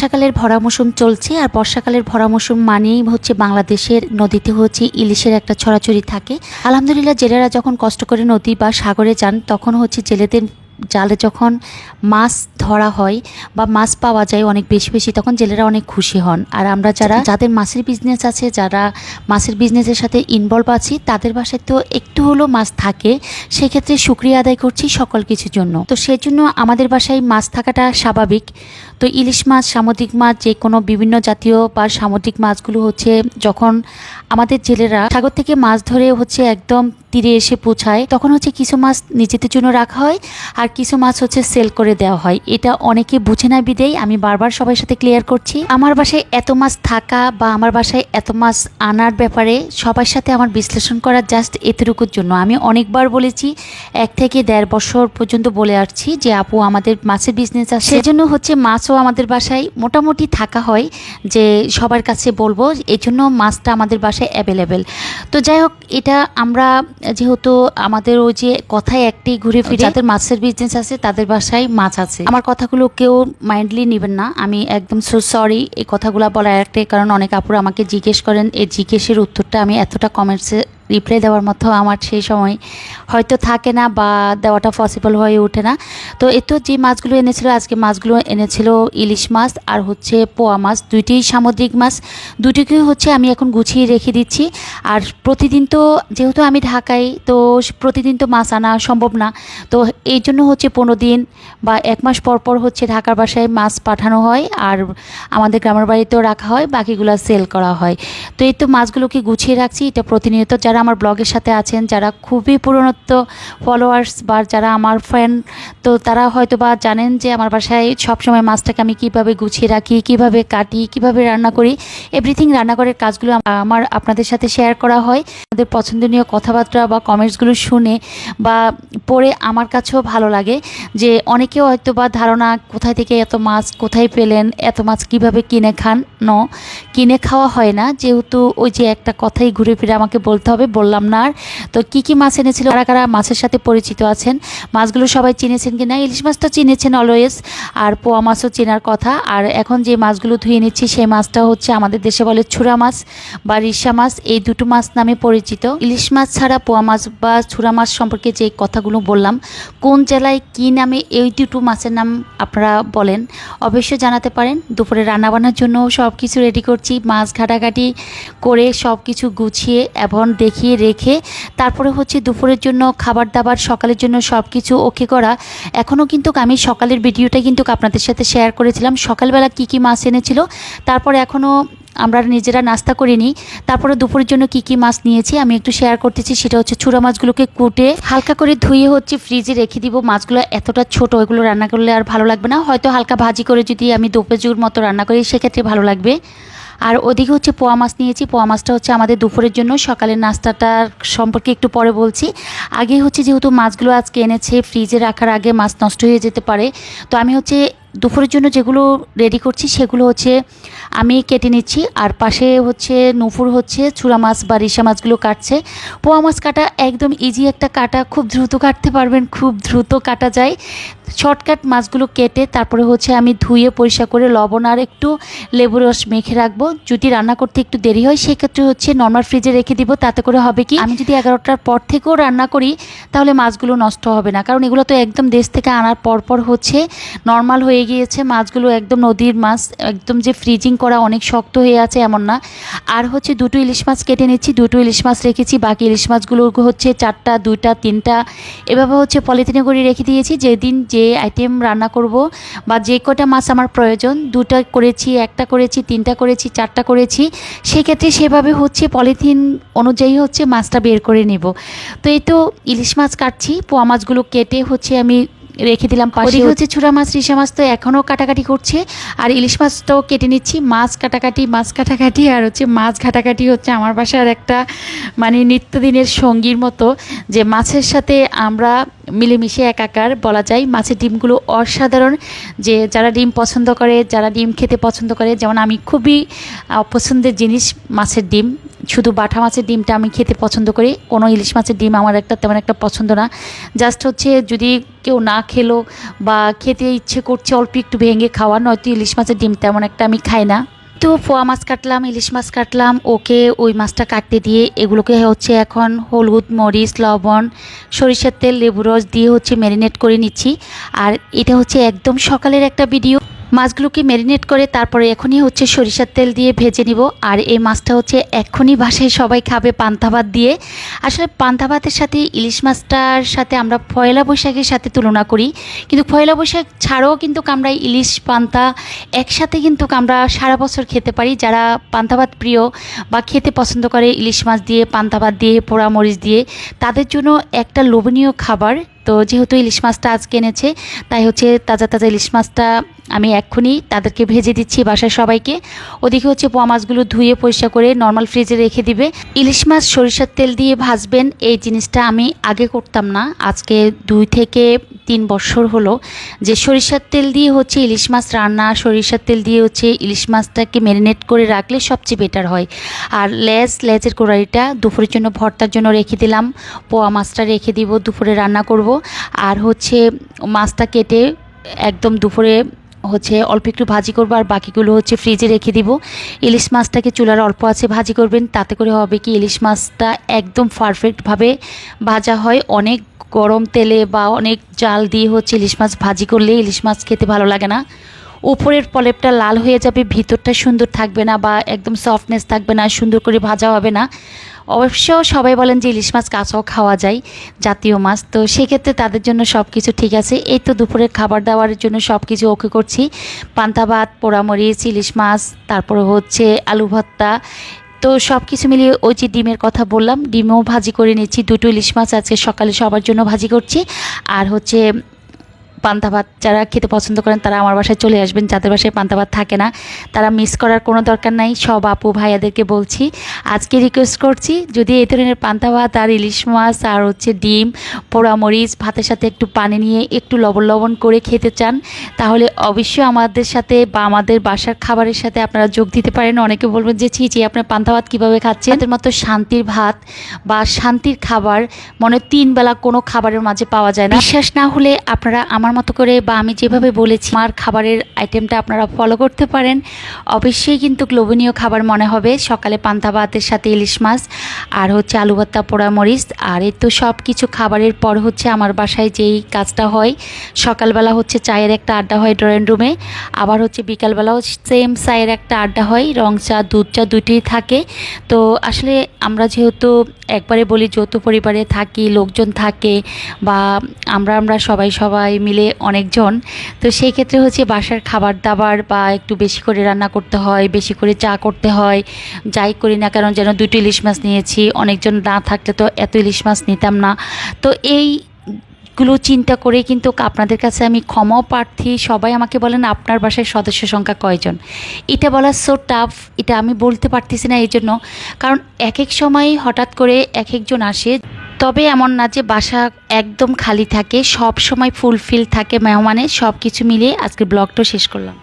বর্ষাকালের ভরা মৌসুম চলছে, আর বর্ষাকালের ভরা মৌসুম মানেই হচ্ছে বাংলাদেশের নদীতে হচ্ছে ইলিশের একটা ছড়াছড়ি থাকে। আলহামদুলিল্লাহ, জেলেরা যখন কষ্ট করে নদী বা সাগরে যান, তখন হচ্ছে জেলেদের জালে যখন মাছ ধরা হয় বা মাছ পাওয়া যায় অনেক বেশি বেশি, তখন জেলেরা অনেক খুশি হন। আর আমরা যারা যাদের মাছের বিজনেস আছে, যারা মাছের বিজনেসের সাথে ইনভলভ আছি, তাদের বাসায় তো একটু হলেও মাছ থাকে, সেক্ষেত্রে শুক্রিয়া আদায় করছি সকল কিছুর জন্য। তো সেজন্য আমাদের বাসায় মাছ থাকাটা স্বাভাবিক। তো ইলিশ মাছ, সামুদ্রিক মাছ, যে কোনো বিভিন্ন জাতীয় বা সামুদ্রিক মাছগুলো হচ্ছে যখন আমাদের জেলেরা সাগর থেকে মাছ ধরে হচ্ছে একদম তীরে এসে পৌঁছায়, তখন হচ্ছে কিছু মাছ নিজেদের জন্য রাখা হয় আর কিছু মাছ হচ্ছে সেল করে দেওয়া হয়। এটা অনেকে বুঝে না বিদেই আমি বারবার সবার সাথে ক্লিয়ার করছি। আমার বাসায় এত মাছ থাকা বা আমার বাসায় এত মাছ আনার ব্যাপারে সবার সাথে আমার বিশ্লেষণ করা জাস্ট এতটুকুর জন্য। আমি অনেকবার বলেছি, এক থেকে দেড় বছর পর্যন্ত বলে আসছি যে, আপু, আমাদের মাছের বিজনেস আছে। সেজন্য হচ্ছে মাছও আমাদের বাসায় মোটামুটি থাকা হয় যে সবার কাছে বলব এই জন্য মাছটা আমাদের বাসায় অ্যাভেলেবেল তো যাই হোক এটা আমরা যেহেতু আমাদের ওই যে কথায় একটি ঘুরে ফিরে যাদের মাছের বিজনেস আছে তাদের বাসায় মাছ আছে। আমার কথাগুলো কেউ মাইন্ডলি নেবেন না। আমি একদম সো সরি এই কথাগুলো বলার একটাই কারণ অনেক আপুরা আমাকে জিজ্ঞেস করেন এই জিজ্ঞেসের উত্তরটা আমি এতটা কমেন্টসে রিপ্লাই দেওয়ার মতো আমার সেই সময় হয়তো থাকে না বা দেওয়াটা পসিবল হয়ে ওঠে না। তো এ তো যে মাছগুলো এনেছিল, আজকে মাছগুলো এনেছিল ইলিশ মাছ আর হচ্ছে পোয়া মাছ, দুইটিই সামুদ্রিক মাছ। দুটিকেই হচ্ছে আমি এখন গুছিয়ে রেখে দিচ্ছি। আর প্রতিদিন তো যেহেতু আমি ঢাকায়, তো প্রতিদিন তো মাছ আনা সম্ভব না। তো এই জন্য হচ্ছে পনেরো দিন বা এক মাস পর পর হচ্ছে ঢাকার বাসায় মাছ পাঠানো হয় আর আমাদের গ্রামের বাড়িতেও রাখা হয়, বাকিগুলো সেল করা হয়। তো এই তো মাছগুলোকে গুছিয়ে রাখছি, এটা প্রতিনিয়ত যারা আমার ব্লগের সাথে আছেন যারা খুবই পুরনোত্ব ফলোয়ার্স বা যারা আমার ফ্রেন্ড তো তারা হয়তো বা জানেন যে আমার বাসায় সবসময় মাছটাকে আমি কীভাবে গুছিয়ে রাখি, কীভাবে কাটি, কীভাবে রান্না করি এভরিথিং রান্নাঘরের কাজগুলো আমার আপনাদের সাথে শেয়ার করা হয়। আমাদের পছন্দনীয় কথাবার্তা বা কমেন্টসগুলো শুনে বা পড়ে আমার কাছেও ভালো লাগে যে অনেকেও হয়তো বা ধারণা কোথায় থেকে এত মাছ কোথায় পেলেন, এত মাছ কীভাবে কিনে খান? ন, কিনে খাওয়া হয় না। যেহেতু ওই যে একটা কথাই ঘুরে ফিরে আমাকে বলতে হবে বললাম না আর। তো কী কী মাছ এনেছিল, কারা কারা মাছের সাথে পরিচিত আছেন, মাছগুলো সবাই চিনেছেন কি না ইলিশ মাছ তো চিনেছেন অলওয়েজ আর পোয়া মাছও চেনার কথা। আর এখন যে মাছগুলো ধুয়ে নিচ্ছি, সেই মাছটা হচ্ছে আমাদের দেশে বলে ছুরা মাছ বা রিসা মাছ, এই দুটো মাছ নামে পরিচিত। ইলিশ মাছ ছাড়া পোয়া মাছ বা ছুরা মাছ সম্পর্কে যে কথাগুলো বললাম, কোন জেলায় কি নামে এই দুটো মাছের নাম আপনারা বলেন, অবশ্যই জানাতে পারেন। দুপুরে রান্নাবান্নার জন্য সব কিছু রেডি করছি, মাছ ঘাটাঘাটি করে সব কিছু গুছিয়ে এবং দেখিয়ে রেখে তারপরে হচ্ছে দুপুরের জন্য খাবার দাবার সকালের জন্য সব কিছু ওকে করা। এখনও কিন্তু আমি সকালের ভিডিওটা কিন্তু আপনাদের সাথে শেয়ার করেছিলাম। সকালবেলা কি কি মাছ এনেছিল, তারপরে এখনও আমরা নিজেরা নাস্তা করিনি। তারপরে দুপুরের জন্য কি কি মাছ নিয়েছি, আমি একটু শেয়ার করতেছি। সেটা হচ্ছে চূড়া মাছগুলোকে কুটে হালকা করে ধুয়ে হচ্ছে ফ্রিজে রেখে দিব। মাছগুলো এতটা ছোট, এগুলো রান্না করলে আর ভালো লাগবে না। হয়তো হালকা ভাজি করে যদি আমি দোপেজুর মতো রান্না করি, সেক্ষেত্রে ভালো লাগবে। আর ওদিকে হচ্ছে পোয়া মাছ নিয়েছি। পোয়া মাছটা হচ্ছে আমাদের দুপুরের জন্য। সকালের নাস্তাটার সম্পর্কে একটু পরে বলছি। আগে হচ্ছে যেহেতু মাছগুলো আজকে এনেছে, ফ্রিজে রাখার আগে মাছ নষ্ট হয়ে যেতে পারে। তো আমি হচ্ছে দুপুরের জন্য যেগুলো রেডি করছি সেগুলো হচ্ছে আমি কেটে নিচ্ছি, আর পাশে হচ্ছে নুপুর হচ্ছে চূড়া মাছ বা রিসা মাছগুলো কাটছে। পোয়া মাছ কাটা একদম ইজি একটা কাটা, খুব দ্রুত কাটতে পারবেন, খুব দ্রুত কাটা যায়। শর্টকাট মাছগুলো কেটে তারপরে হচ্ছে আমি ধুয়ে পরিষ্কার করে লবণ আর একটু লেবু রস মেখে রাখব। যদি রান্না করতে একটু দেরি হয়, সেক্ষেত্রে হচ্ছে নর্মাল ফ্রিজে রেখে দিব, তাতে করে হবে কি, আমি যদি এগারোটার পর থেকেও রান্না করি, তাহলে মাছগুলো নষ্ট হবে না। কারণ এগুলো তো একদম দেশ থেকে আনার পর পর হচ্ছে নর্মাল হয়ে গিয়েছে, মাছগুলো একদম নদীর মাছ, একদম যে ফ্রিজিং করা অনেক শক্ত হয়ে আছে এমন না। আর হচ্ছে দুটো ইলিশ মাছ কেটে নিচ্ছি, দুটো ইলিশ মাছ রেখেছি, বাকি ইলিশ মাছগুলো হচ্ছে চারটা, দুইটা, তিনটা, এভাবে হচ্ছে পলিথিনে করে রেখে দিয়েছি। যেদিন যে আইটেম রান্না করব বা যে কটা মাছ আমার প্রয়োজন, দুটা করেছি, একটা করেছি, তিনটা করেছি, চারটা করেছি, সেক্ষেত্রে সেভাবে হচ্ছে পলিথিন অনুযায়ী হচ্ছে মাছটা বের করে নেব। তো এই তো ইলিশ মাছ কাটছি, পোয়া মাছগুলো কেটে হচ্ছে আমি রেখে দিলাম পাশে হচ্ছে চূড়া মাছ রিসা মাছ তো এখনও কাটাকাটি করছে। আর ইলিশ মাছটাও কেটে নিচ্ছি মাছ কাটাকাটি মাছ কাটাকাটি আর হচ্ছে মাছ ঘাটাকাটি হচ্ছে আমার বাসার একটা মানে নিত্যদিনের সঙ্গীর মতো। যে মাছের সাথে আমরা মিলেমিশে একাকার বলা যায় মাছের ডিমগুলো অসাধারণ। যে যারা ডিম পছন্দ করে যারা ডিম খেতে পছন্দ করে যেমন আমি খুবই আহ, পছন্দের জিনিস মাছের ডিম। শুধু বাটা মাছের ডিমটা আমি খেতে পছন্দ করি, কোনো ইলিশ মাছের ডিম আমার একটা তেমন একটা পছন্দ না। জাস্ট হচ্ছে যদি কেউ না খেলো বা খেতে ইচ্ছে করছে অল্প একটু ভেঙে খাওয়া, নয়তো ইলিশ মাছের ডিম তেমন একটা আমি খাই না। তো পোয়া মাছ কাটলাম, ইলিশ মাছ কাটলাম, ওকে ওই মাছটা কাটতে দিয়ে এগুলোকে হচ্ছে এখন হলুদ, মরিচ, লবণ, সরিষার তেল, লেবু রস দিয়ে হচ্ছে ম্যারিনেট করে নিচ্ছি। আর এটা হচ্ছে একদম সকালের একটা ভিডিও মাছগুলোকে ম্যারিনেট করে তারপরে এখনই হচ্ছে সরিষার তেল দিয়ে ভেজে নিব। আর এই মাছটা হচ্ছে এখনই বাসায় সবাই খাবে পান্তা ভাত দিয়ে। আসলে পান্তা ভাতের সাথে ইলিশ মাছটার সাথে আমরা পয়লা বৈশাখের সাথে তুলনা করি। কিন্তু পয়লা বৈশাখ ছাড়াও কিন্তু আমরা ইলিশ, পান্তা একসাথে কিন্তু আমরা সারা বছর খেতে পারি। যারা পান্তা ভাত প্রিয় বা খেতে পছন্দ করে ইলিশ মাছ দিয়ে, পান্তা ভাত দিয়ে পোড়া মরিচ দিয়ে, তাদের জন্য একটা লোভনীয় খাবার। তো যেহেতু ইলিশ মাছটা আজকে এনেছে, তাই হচ্ছে তাজা তাজা ইলিশ মাছটা আমি এক্ষুনি তাদেরকে ভেজে দিচ্ছি বাসায় সবাইকে। ওদিকে হচ্ছে পোয়া মাছগুলো ধুয়ে পরিষ্কার করে নর্মাল ফ্রিজে রেখে দিবে। ইলিশ মাছ সরিষার তেল দিয়ে ভাজবেন, এই জিনিসটা আমি আগে করতাম না। আজকে দুই থেকে তিন বছর হলো যে সরিষার তেল দিয়ে হচ্ছে ইলিশ মাছ রান্না, সরিষার তেল দিয়ে হচ্ছে ইলিশ মাছটাকে ম্যারিনেট করে রাখলে সবচেয়ে বেটার হয়। আর লেজ, লেজের কোড়ারিটা দুপুরের জন্য ভর্তার জন্য রেখে দিলাম। পোয়া মাছটা রেখে দিব, দুপুরে রান্না করব। আর হচ্ছে মাছটা কেটে একদম দুপুরে হচ্ছে অল্প একটু ভাজি করব আর বাকিগুলো হচ্ছে ফ্রিজে রেখে দিব। ইলিশ মাছটাকে চুলার অল্প আছে ভাজি করবেন, তাতে করে হবে কি ইলিশ মাছটা একদম পারফেক্টভাবে ভাজা হয়। অনেক গরম তেলে বা অনেক জাল দিয়ে হচ্ছে ইলিশ মাছ ভাজি করলে ইলিশ মাছ খেতে ভালো লাগে না। উপরের পলেপটা লাল হয়ে যাবে, ভিতরটা সুন্দর থাকবে না বা একদম সফটনেস থাকবে না, সুন্দর করে ভাজা হবে না। অবশ্য সবাই বলেন যে ইলিশ মাছ কাঁচাও খাওয়া যায়, জাতীয় মাছ। তো সেক্ষেত্রে তাদের জন্য সব কিছু ঠিক আছে। এই তো দুপুরের খাবার দাবারের জন্য সব কিছু ওকে করছি। পান্তা ভাত, পোড়ামরিচ, ইলিশ মাছ, তারপরে হচ্ছে আলু ভর্তা। তো সব কিছু মিলিয়ে ওই যে ডিমের কথা বললাম, ডিমও ভাজি করে নিচ্ছি। দুটো ইলিশ মাছ আজকে সকালে সবার জন্য ভাজি করছি। আর হচ্ছে পান্তা ভাত যারা খেতে পছন্দ করেন তারা আমার বাসায় চলে আসবেন। যাদের বাসায় পান্তা ভাত থাকে না তারা মিস করার কোনো দরকার নাই। সব আপু ভাইয়াদেরকে বলছি আজকে রিকোয়েস্ট করছি যদি এই ধরনের পান্তা ভাত আর ইলিশ মাছ আর হচ্ছে ডিম পোড়া মরিচ ভাতের সাথে একটু পানি নিয়ে একটু লবণ লবণ করে খেতে চান তাহলে অবশ্যই আমাদের সাথে বা আমাদের বাসার খাবারের সাথে আপনারা যোগ দিতে পারেন। অনেকে বলবেন যে ছি ছি আপনার পান্তা ভাত কীভাবে খাচ্ছেন? তাদের মতো শান্তির ভাত বা শান্তির খাবার মনে তিন বেলা কোনো খাবারের মাঝে পাওয়া যায় না। বিশ্বাস না হলে আপনারা আমার মতো করে বা আমি যেভাবে বলেছি আমার খাবারের আইটেমটা আপনারা ফলো করতে পারেন। অবশ্যই কিন্তু লোভনীয় খাবার মনে হবে। সকালে পান্তা ভাতের সাথে ইলিশ মাছ, আর হচ্ছে আলু ভর্তা, পোড়া মরিচ, আর এই তো সব কিছু খাবারের পর হচ্ছে আমার বাসায় যেই কাজটা হয়, সকালবেলা হচ্ছে চায়ের একটা আড্ডা হয় ড্রয়িং রুমে, আবার হচ্ছে বিকালবেলাও সেম চায়ের একটা আড্ডা হয়, রং চা, দুধ চা দুটোই থাকে। তো আসলে আমরা যেহেতু একবারে বলি যৌথ পরিবারে থাকি, লোকজন থাকে, বা আমরা আমরা সবাই সবাই মিলে অনেকজন। তো সেই ক্ষেত্রে হচ্ছে বাসার খাবার দাবার বা একটু বেশি করে রান্না করতে হয়, বেশি করে চা করতে হয়। যাই করি না কারণ যেন দুটো ইলিশ মাছ নিয়েছি, অনেকজন না থাকলে তো এত ইলিশ মাছ নিতাম না। তো এই গুলো চিন্তা করে কিন্তু আপনাদের কাছে আমি ক্ষমাও প্রার্থী, সবাই আমাকে বলেন আপনার বাসায় সদস্য সংখ্যা কয়জন? এটা বলা সো টাফ এটা আমি বলতে পারতেছি না এই জন্য কারণ এক এক সময় হঠাৎ করে এক একজন আসে। তবে এমন না যে বাসা একদম খালি থাকে সব সময় ফুলফিল থাকে, মেহমানের সব কিছু মিলিয়ে আজকে ব্লগটা শেষ করলাম।